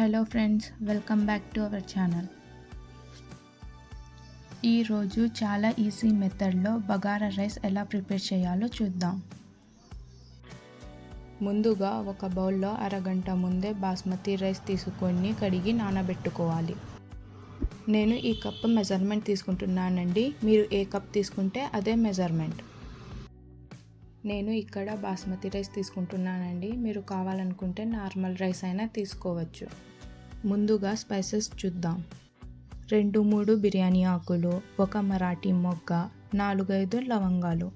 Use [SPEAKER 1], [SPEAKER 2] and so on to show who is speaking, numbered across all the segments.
[SPEAKER 1] Hello friends welcome back to our channel ఈరోజు చాలా easy మెథడ్లో బగారా రైస్ ఎలా ప్రిపేర్ చేయాలో చూద్దాం. ముందుగా ఒక బౌల్లో అరగంట ముందే బాస్మతి రైస్ తీసుకొని కడిగి నానబెట్టుకోవాలి. నేను ఈ కప్ మెజర్మెంట్ తీసుకుంటున్నానండి. మీరు ఏ కప్ తీసుకుంటే అదే మెజర్మెంట్ నేను ఇక్కడ బాస్మతి రైస్ తీసుకుంటున్నానండి. మీరు కావాలనుకుంటే నార్మల్ రైస్ అయినా తీసుకోవచ్చు. ముందుగా స్పైసెస్ చూద్దాం. రెండు మూడు బిర్యానీ ఆకులు ఒక మరాఠీ మొగ్గ నాలుగైదు లవంగాలు.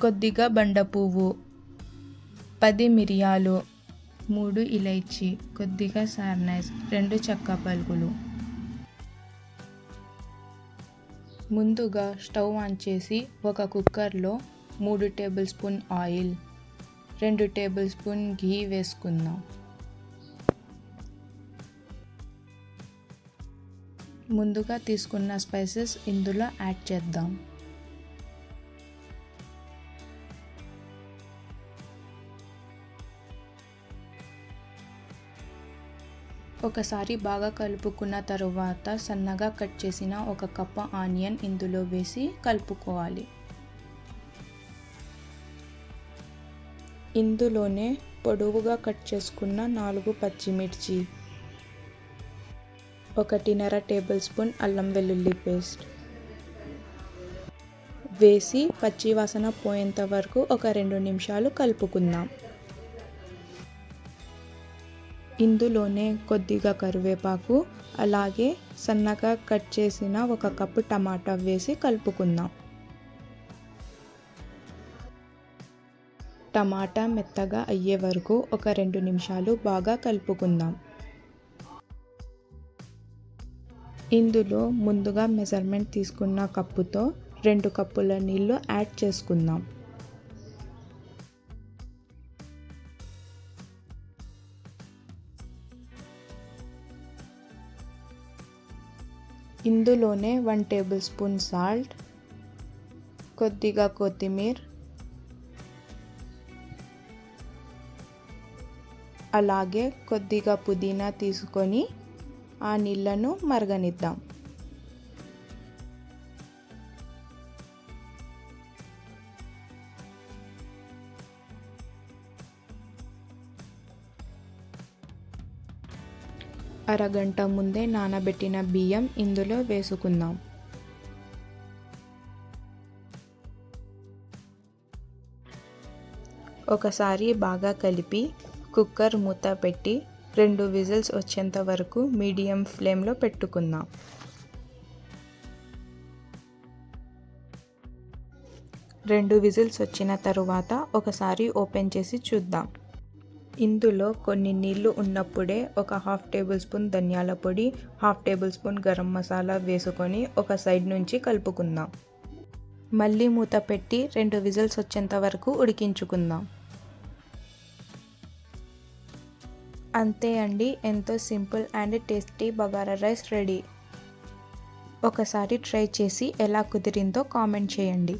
[SPEAKER 1] కొద్దిగా బండ పువ్వు పది మిరియాలు మూడు ఇలైచి కొద్దిగా సార్నైస్ రెండు చెక్క పలుకులు. ముందుగా స్టవ్ ఆన్ చేసి ఒక కుక్కర్లో మూడు టేబుల్ స్పూన్ ఆయిల్ రెండు టేబుల్ స్పూన్ ఘీ వేసుకుందాం. ముందుగా తీసుకున్న స్పైసెస్ ఇందులో యాడ్ చేద్దాం. ఒకసారి బాగా కలుపుకున్న తరువాత సన్నగా కట్ చేసిన ఒక కప్పు ఆనియన్ ఇందులో వేసి కలుపుకోవాలి. ఇందులోనే పొడవుగా కట్ చేసుకున్న నాలుగు పచ్చిమిర్చి ఒకటిన్నర టేబుల్ స్పూన్ అల్లం వెల్లుల్లి పేస్ట్. వేసి పచ్చి వాసన పోయేంత వరకు ఒక రెండు నిమిషాలు కలుపుకుందాం. ఇందులోనే కొద్దిగా కరివేపాకు అలాగే సన్నగా కట్ చేసిన ఒక కప్పు టమాటా వేసి కలుపుకుందాం. టమాటా మెత్తగా అయ్యే వరకు ఒక రెండు నిమిషాలు బాగా కలుపుకుందాం. ఇందులో ముందుగా మెజర్మెంట్ తీసుకున్న కప్పుతో రెండు కప్పుల నీళ్ళు యాడ్ చేసుకుందాం. ఇందులోనే వన్ టేబుల్ స్పూన్ సాల్ట్ కొద్దిగా కొత్తిమీర అలాగే కొద్దిగా పుదీనా తీసుకొని ఆ నీళ్ళను మరగనిద్దాం. అరగంట ముందే నానబెట్టిన బియ్యం ఇందులో వేసుకుందాం. ఒకసారి బాగా కలిపి కుక్కర్ మూత పెట్టి రెండు విజిల్స్ వచ్చేంత వరకు మీడియం ఫ్లేమ్లో పెట్టుకుందాం. రెండు విజిల్స్ వచ్చిన తరువాత ఒకసారి ఓపెన్ చేసి చూద్దాం. ఇందులో కొన్ని నీళ్ళు ఉన్నప్పుడే ఒక హాఫ్ టేబుల్ స్పూన్ ధనియాల పొడి half tablespoon garam masala వేసుకొని ఒక సైడ్ నుంచి కలుపుకుందాం. మళ్ళీ మూత పెట్టి రెండు విజిల్స్ వచ్చేంత వరకు ఉడికించుకుందాం. అంతే అండి ఎంతో simple and tasty bagara rice ready. ఒకసారి ట్రై చేసి ఎలా కుదిరిందో కామెంట్ చేయండి.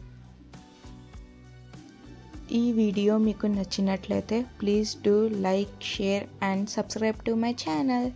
[SPEAKER 1] ఈ వీడియో మీకు నచ్చినట్లయితే please do like share and subscribe to my channel.